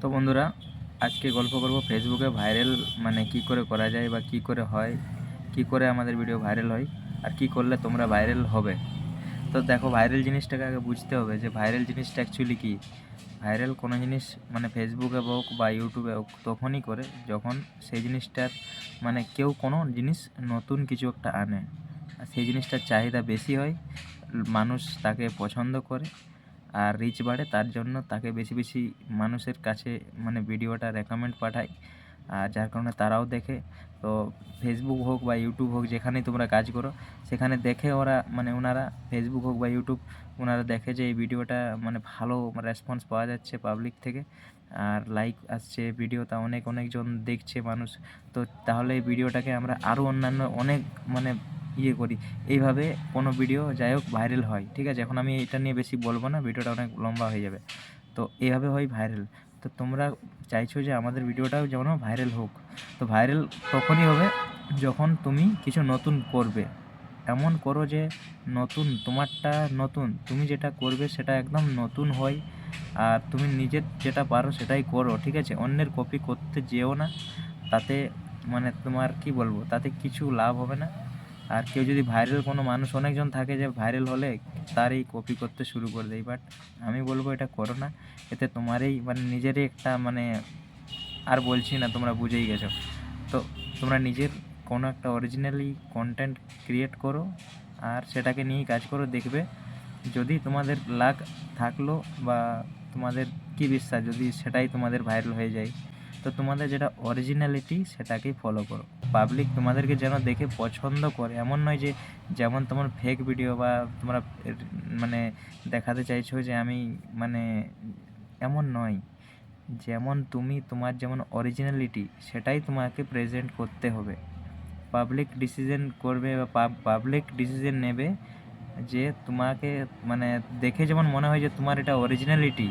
তো বন্ধুরা, আজকে গল্প করব ফেসবুকে ভাইরাল মানে কি করে করা যায় বা কি করে হয়, কি করে আমাদের ভিডিও ভাইরাল হয়, আর কি করলে তোমরা ভাইরাল হবে। তো দেখো ভাইরাল জিনিসটাকে আগে বুঝতে হবে যে ভাইরাল জিনিসটা অ্যাকচুয়ালি কি। ভাইরাল কোনো জিনিস মানে ফেসবুকে হোক বা ইউটিউবে হোক, তখনই করে যখন সেই জিনিসটার মানে কেউ কোনো জিনিস নতুন কিছু একটা আনে। আর সেই জিনিসটার চাহিদা বেশি হয়, মানুষ তাকে পছন্দ করে আর রিচ বাড়ে, তার জন্য তাকে বেশি বেশি মানুষের কাছে মানে ভিডিওটা রেকমেন্ড পাঠায় আর যার কারণে তারাও দেখে। তো ফেসবুক হোক বা ইউটিউব হোক, যেখানেই তোমরা কাজ করো, সেখানে দেখে ওরা মানে ওনারা ফেসবুক হোক বা ইউটিউব ওনারা দেখে যে এই ভিডিওটা মানে ভালো রেসপন্স পাওয়া যাচ্ছে পাবলিক থেকে। আর লাইক আসছে ভিডিওটা অনেক, অনেকজন দেখছে মানুষ। তো তাহলে এই ভিডিওটাকে আমরা আরও অন্যান্য অনেক মানে ইয়ে করি। এইভাবে কোনো ভিডিও যাই হোক ভাইরাল হয়, ঠিক আছে? এখন আমি এটা নিয়ে বেশি বলব না, ভিডিওটা অনেক লম্বা হয়ে যাবে। তো এইভাবে হয় ভাইরাল তো তোমরা চাইছো যে আমাদের ভিডিওটাও যেন ভাইরাল হোক। তো ভাইরাল তখনই হবে যখন তুমি কিছু নতুন করবে। এমন করো যে নতুন, তোমারটা নতুন। তুমি যেটা করবে সেটা একদম নতুন হয়। আর তুমি নিজের যেটা পারো সেটাই করো, ঠিক আছে? অন্যের কপি করতে যেও না। তাতে মানে তোমার কি বলব? তাতে কিছু লাভ হবে না। আর কেউ যদি ভাইরাল কোনো মানুষ অনেকজন থাকে যে ভাইরাল হলে তারই কপি করতে শুরু করে দেয়। বাট আমি বলব এটা করো না। এতে তোমারই মানে নিজেরই একটা মানে আর বলছি না, তোমরা বুঝেই গেছো। তো তোমরা নিজের কোনো একটা অরিজিনালি কন্টেন্ট ক্রিয়েট করো আর সেটাকে নিয়েই কাজ করো, দেখবে যদি তোমাদের লাক থাকল বা তোমাদের কি বিশ্বাস, যদি সেটাই তোমাদের ভাইরাল হয়ে যায়, তো তোমাদের যেটা অরিজিনালিটি সেটাকেই ফলো করো। পাবলিক তোমাদেরকে যেন দেখে পছন্দ করে। এমন নয় যে যেমন তোমার ফেক ভিডিও বা তোমরা মানে দেখাতে চাইছো যে আমি মানে এমন নয়। যেমন তুমি, তোমার যেমন অরিজিনালিটি সেটাই তোমাকে প্রেজেন্ট করতে হবে। পাবলিক ডিসিশন করবে বা পাবলিক ডিসিশন নেবে যে তোমাকে মানে দেখে যেমন মনে হয় যে তোমার এটা অরিজিনালিটি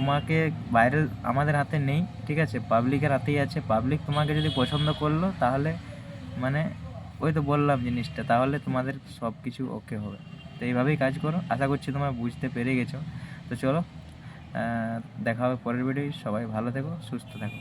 তোমাকে বাইরে আমাদের হাতে নেই, ঠিক আছে? পাবলিকের হাতেই আছে। পাবলিক তোমাকে যদি পছন্দ করল, তাহলে মানে ওই তো বললাম জিনিসটা, তাহলে তোমাদের সব কিছু ওকে হবে। তো এইভাবেই কাজ করো। আশা করছি তোমার বুঝতে পেরে গেছো। তো চলো দেখা হবে পরের ভিডিও সবাই ভালো থেকো, সুস্থ থাকো।